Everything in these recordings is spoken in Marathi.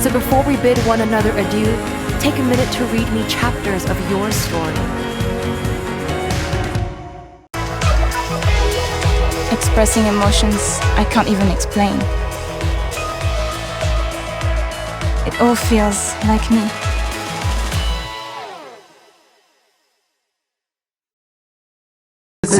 So before we bid one another adieu, take a minute to read me chapters of your story. expressing emotions I can't even explain. It all feels like me.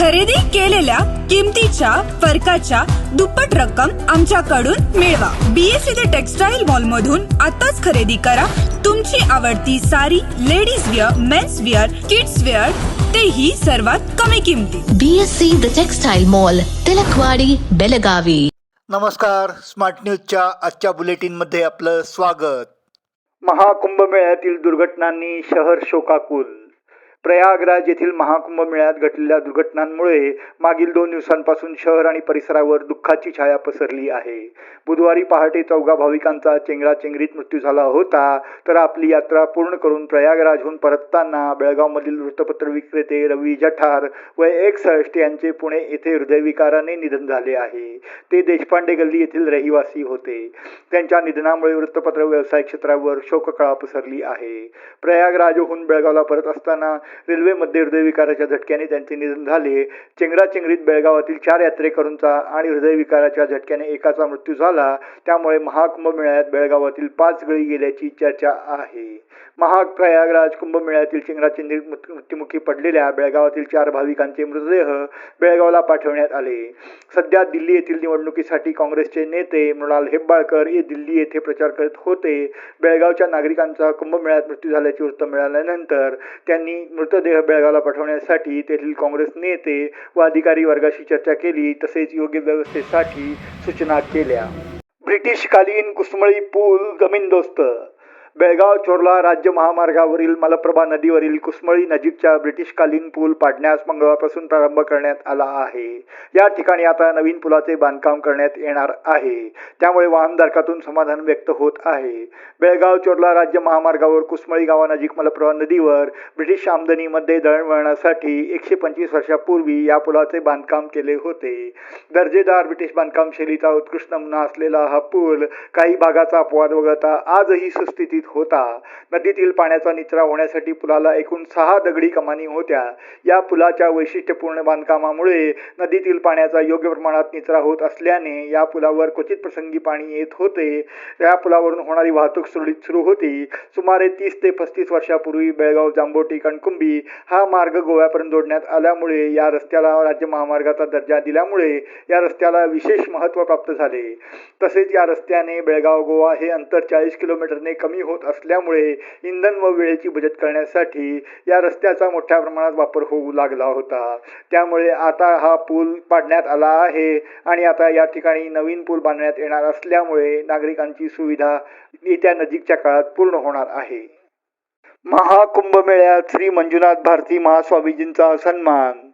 खरेदी केलेल्या किमतीच्या फरकाच्या दुप्पट रक्कम आमच्याकडून मिळवा. बीएससी द टेक्सटाईल मॉल मधून आताच खरेदी करा. तुमची आवडती sari ladies wear men's wear kids wear तेही सर्वात कमी किमतीत. BSC the textile mall Tilakwadi Belagavi नमस्कार. स्मार्ट न्यूजच्या आजच्या बुलेटिनमध्ये आपलं स्वागत. महाकुंभमेळ्यातील दुर्घटनांनी शहर शोकाकुल. प्रयागराज येथील महाकुंभ मेळ्यात घडलेल्या दुर्घटनांमुळे मागील दोन दिवसांपासून शहर आणि परिसरावर दुःखाची छाया पसरली आहे. बुधवारी पहाटे चौघा भाविकांचा चेंगराचेंगरीत मृत्यू झाला होता तर आपली यात्रा पूर्ण करून प्रयागराजहून परतताना बेळगावमधील वृत्तपत्र विक्रेते रवी जठार व एकसष्ट यांचे पुणे येथे हृदयविकाराने निधन झाले आहे. ते देशपांडे गल्ली येथील रहिवासी होते. त्यांच्या निधनामुळे वृत्तपत्र व्यवसाय क्षेत्रावर शोककळा पसरली आहे. प्रयागराजहून बेळगावला परत असताना रेल्वेमध्ये हृदयविकाराच्या झटक्याने त्यांचे निधन झाले. चेंगराचेंगरीत बेळगावातील चार यात्रेकरूंचा आणि हृदयविकाराच्या झटक्याने एकाचा मृत्यू झाला. त्यामुळे महाकुंभमेळ्यात बेळगावातील पाच गळी गेल्याची चर्चा आहे. महाग प्रयागराज कुंभमेळ्यातील चेंगराचेंगरीत मृत- मृत्युमुखी पडलेल्या बेळगावातील चार भाविकांचे मृतदेह बेळगावला पाठवण्यात आले. सध्या दिल्ली येथील निवडणुकीसाठी काँग्रेसचे नेते मृणाल हेब्बाळकर हे दिल्ली येथे प्रचार करत होते. बेळगावच्या नागरिकांचा कुंभमेळ्यात मृत्यू झाल्याचे वृत्त मिळाल्यानंतर त्यांनी मृतदेह बेळगावला पाठवण्यासाठी तेथील काँग्रेस नेते व अधिकारी वर्गाशी चर्चा केली तसेच योग्य व्यवस्थेसाठी सूचना केल्या. ब्रिटिशकालीन कुसमळी पूल जमीनदोस्त बेळगाव चोरला राज्य महामार्गावरील मलप्रभा नदीवरील कुसमळी नजीकच्या ब्रिटिशकालीन पूल पाडण्यास मंगळवारपासून प्रारंभ करण्यात आला आहे. या ठिकाणी आता नवीन पुलाचे बांधकाम करण्यात येणार आहे. त्यामुळे वाहनधारकातून समाधान व्यक्त होत आहे. बेळगाव चोरला राज्य महामार्गावर कुसमळी गावानजीक मलप्रभा नदीवर ब्रिटिश आमदनीमध्ये दळणवळणासाठी एकशे पंचवीस वर्षापूर्वी या पुलाचे बांधकाम केले होते. दर्जेदार ब्रिटिश बांधकाम शैलीचा उत्कृष्ट नमुना असलेला हा पूल काही भागाचा अपवाद वगळता आजही सुस्थितीत होता. नदीतील पाण्याचा निचरा होण्यासाठी पुलाला एकूण सहा दगडी कमानी होत्या. या पुलाच्या वैशिष्ट्यपूर्ण बांधकामामुळे नदीतील पाण्याचा योग्य प्रमाणात निचरा होत असल्याने या पुलावर क्वचित प्रसंगी पाणी येत होते. या पुलावरून होणारी वाहतूक सुरळीत सुरू होती. सुमारे तीस ते पस्तीस वर्षापूर्वी बेळगाव जांबोटी कणकुंबी हा मार्ग गोव्यापर्यंत जोडण्यात आल्यामुळे या रस्त्याला राज्य महामार्गाचा दर्जा दिल्यामुळे या रस्त्याला विशेष महत्त्व प्राप्त झाले. तसेच या रस्त्याने बेळगाव गोवा हे अंतर चाळीस किलोमीटरने कमी होत असल्यामुळे इंधन व वेळेची बचत करण्यासाठी या रस्त्याचा मोठ्या प्रमाणात वापर होऊ लागला होता. त्यामुळे आता हा पूल पाडण्यात आला आहे आणि आता या ठिकाणी नवीन पूल बांधण्यात येणार असल्यामुळे नागरिकांची सुविधा येत्या नजीकच्या काळात पूर्ण होणार आहे. महाकुंभमेळ्यात श्री मंजुनाथ भारती महास्वामीजींचा सन्मान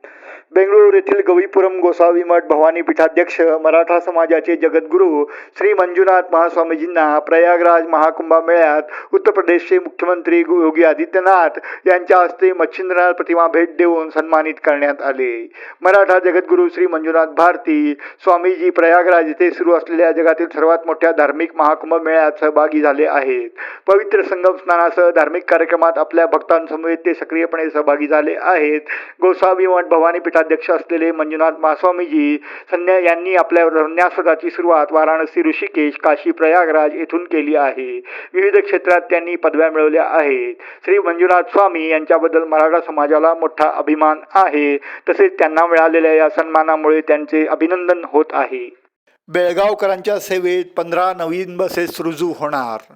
बेंगळूर येथील गवीपुरम गोसावी मठ भवानी पीठाध्यक्ष मराठा समाजाचे जगद्गुरू श्री मंजुनाथ महास्वामीजींना प्रयागराज महाकुंभमेळ्यात उत्तर प्रदेशचे मुख्यमंत्री योगी आदित्यनाथ यांच्या हस्ते मच्छिंद्रनाथ प्रतिमा भेट देऊन सन्मानित करण्यात आले. मराठा जगद्गुरू श्री मंजुनाथ भारती स्वामीजी प्रयागराज येथे सुरू असलेल्या जगातील सर्वात मोठ्या धार्मिक महाकुंभ मेळ्यात सहभागी झाले आहेत. पवित्र संगम स्नानासह धार्मिक कार्यक्रमात आपल्या भक्तांसमवेत ते सक्रियपणे सहभागी झाले आहेत. गोसावी मठ भवानी पीठाध्यक्ष असलेले मंजुनाथ महास्वामीजी संन्या यांनी आपल्या संन्यासपदाची सुरुवात वाराणसी ऋषिकेश काशी प्रयागराज येथून केली आहे. विविध क्षेत्रात त्यांनी पदव्या मिळवल्या आहेत. श्री मंजुनाथ स्वामी यांच्याबद्दल मराठा समाजाला मोठा अभिमान आहे. तसेच त्यांना मिळालेल्या या सन्मानामुळे त्यांचे अभिनंदन होत आहे. बेळगावकरांच्या सेवेत पंधरा नवीन बसेस रुजू होणार.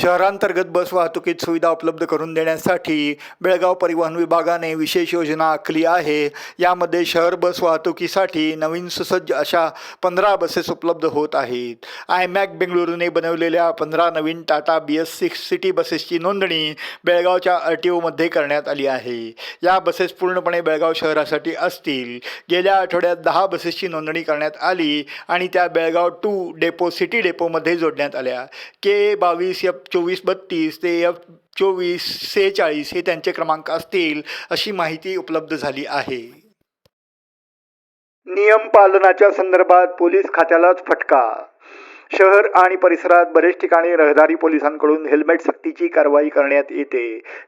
शहरांतर्गत बस वाहतुकीत सुविधा उपलब्ध करून देण्यासाठी बेळगाव परिवहन विभागाने विशेष योजना आखली आहे. यामध्ये शहर बस वाहतुकीसाठी नवीन सुसज्ज अशा पंधरा बसेस उपलब्ध होत आहेत. आय मॅक बेंगळुरूने बनवलेल्या पंधरा नवीन Tata B S six city बसेसची नोंदणी बेळगावच्या आर टी ओमध्ये करण्यात आली आहे. या बसेस पूर्णपणे बेळगाव शहरासाठी असतील. गेल्या आठवड्यात दहा बसेसची नोंदणी करण्यात आली आणि त्या बेळगाव टू डेपो सिटी डेपोमध्ये जोडण्यात आल्या. के बावीस एफ चोवीस बत्तीस ते एफ चोवीस सेहेचाळीस हे त्यांचे क्रमांक असतील अशी माहिती उपलब्ध झाली आहे. नियम पालनाच्या संदर्भात पोलीस खात्यालाच फटका. शहर आणि परिसरात बरेच ठिकाणी रहदारी पोलिसांकडून हेल्मेट सक्तीची कारवाई करण्यात येते.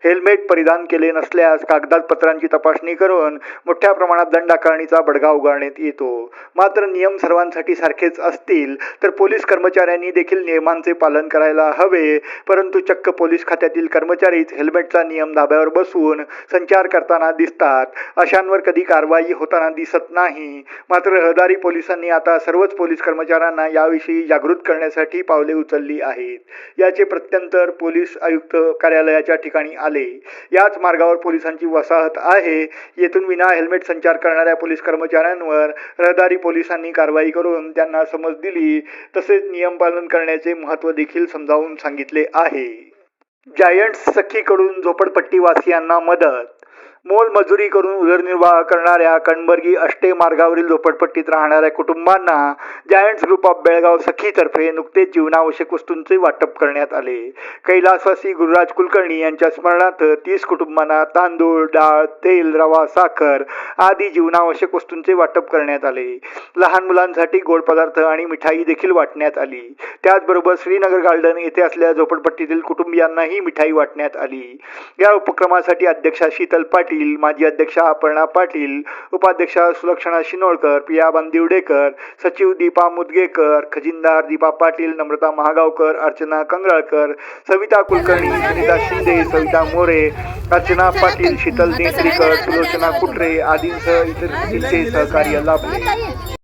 हेल्मेट परिधान केले नसल्यास कागदपत्रांची तपासणी करून मोठ्या प्रमाणात दंड आकारणीचा बडगा उगारण्यात येतो. मात्र नियम सर्वांसाठी सारखेच असतील तर पोलीस कर्मचाऱ्यांनी देखील नियमांचे पालन करायला हवे. परंतु चक्क पोलीस खात्यातील कर्मचारीच हेल्मेटचा नियम धाब्यावर बसून संचार करताना दिसतात. अशांवर कधी कारवाई होताना दिसत नाही. मात्र रहदारी पोलिसांनी आता सर्वच पोलीस कर्मचाऱ्यांना याविषयी जागृत करण्यासाठी पावले उचलली आहेत. याचे प्रत्यंतर पोलीस आयुक्त कार्यालयाच्या ठिकाणी आले. याच मार्गावर पोलिसांची वसाहत आहे. येथून विना हेल्मेट संचार करणाऱ्या पोलीस कर्मचाऱ्यांवर रहदारी पोलिसांनी कारवाई करून त्यांना समज दिली. तसेच नियम पालन करण्याचे महत्त्व देखील समजावून सांगितले आहे. जायंट्स सखीकडून झोपडपट्टीवासियांना मदत मोलमजुरी करून उदरनिर्वाह करणाऱ्या कणबर्गी अष्टे मार्गावरील झोपडपट्टीत राहणाऱ्या कुटुंबांना जायंट्स ग्रुप ऑफ बेळगाव सखीतर्फे नुकतेच जीवनावश्यक वस्तूंचे वाटप करण्यात आले. कैलासवासी गुरुराज कुलकर्णी यांच्या स्मरणार्थ तीस कुटुंबांना तांदूळ डाळ तेल रवा साखर आदी जीवनावश्यक वस्तूंचे वाटप करण्यात आले. लहान मुलांसाठी गोड पदार्थ आणि मिठाई देखील वाटण्यात आली. त्याचबरोबर श्रीनगर गार्डन येथे असलेल्या झोपडपट्टीतील कुटुंबियांनाही मिठाई वाटण्यात आली. या उपक्रमासाठी अध्यक्षा शीतल पाटील माजी अध्यक्षा अपर्णा पाटील उपाध्यक्षा सुलक्षणा शिनोळकर प्रिया बांदिवडेकर सचिव दीपा मुदगेकर खजिनदार दीपा पाटील नम्रता महागावकर अर्चना कंगळकर सविता कुलकर्णी सुनीता शिंदे सविता मोरे अर्चना पाटील शीतल नेत्रीकर सुलोचना कुटरे आदींसह इतर सहकार्य लाभले.